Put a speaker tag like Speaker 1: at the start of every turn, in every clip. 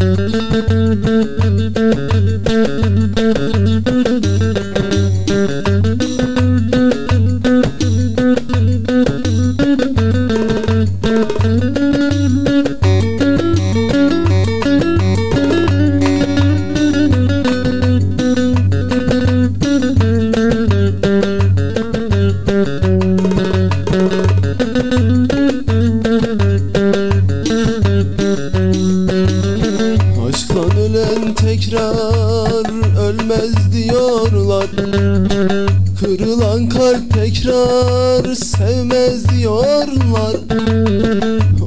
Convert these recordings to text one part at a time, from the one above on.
Speaker 1: Aşktan ölen tekrar ölmez diyorlar. Kırılan kalp tekrar sevmez diyorlar.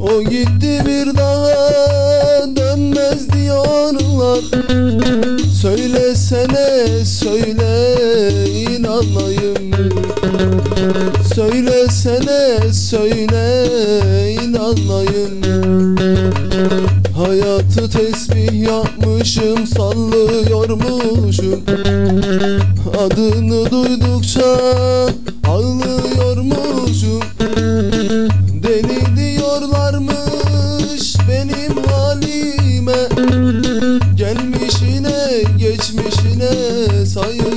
Speaker 1: O gitti bir daha dönmez diyorlar. Söylesene söyle inanmayayım Söylesene söyle inanmayayım Hayatı tesbih yapmışım sallıyormuşum. Adını duydukça ağlıyormuşum. Deli diyorlarmış benim halime. Gelmişine geçmişine sayıyormuş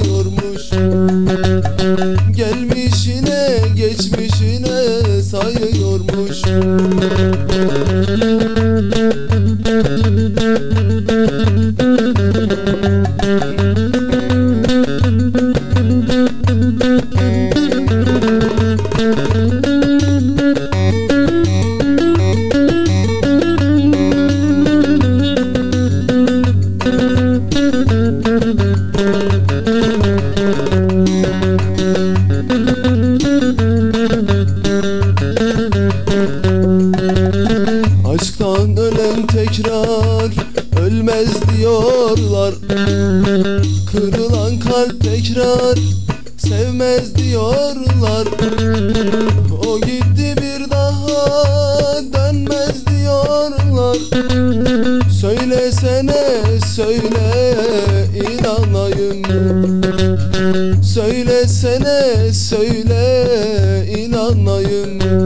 Speaker 1: Aşktan ölen tekrar diyorlar Kırılan kalp tekrar sevmez diyorlar. O gitti bir daha dönmez diyorlar. Söylesene söyle inanayım. Söylesene söyle inanayım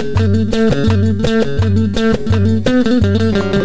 Speaker 1: Thank you.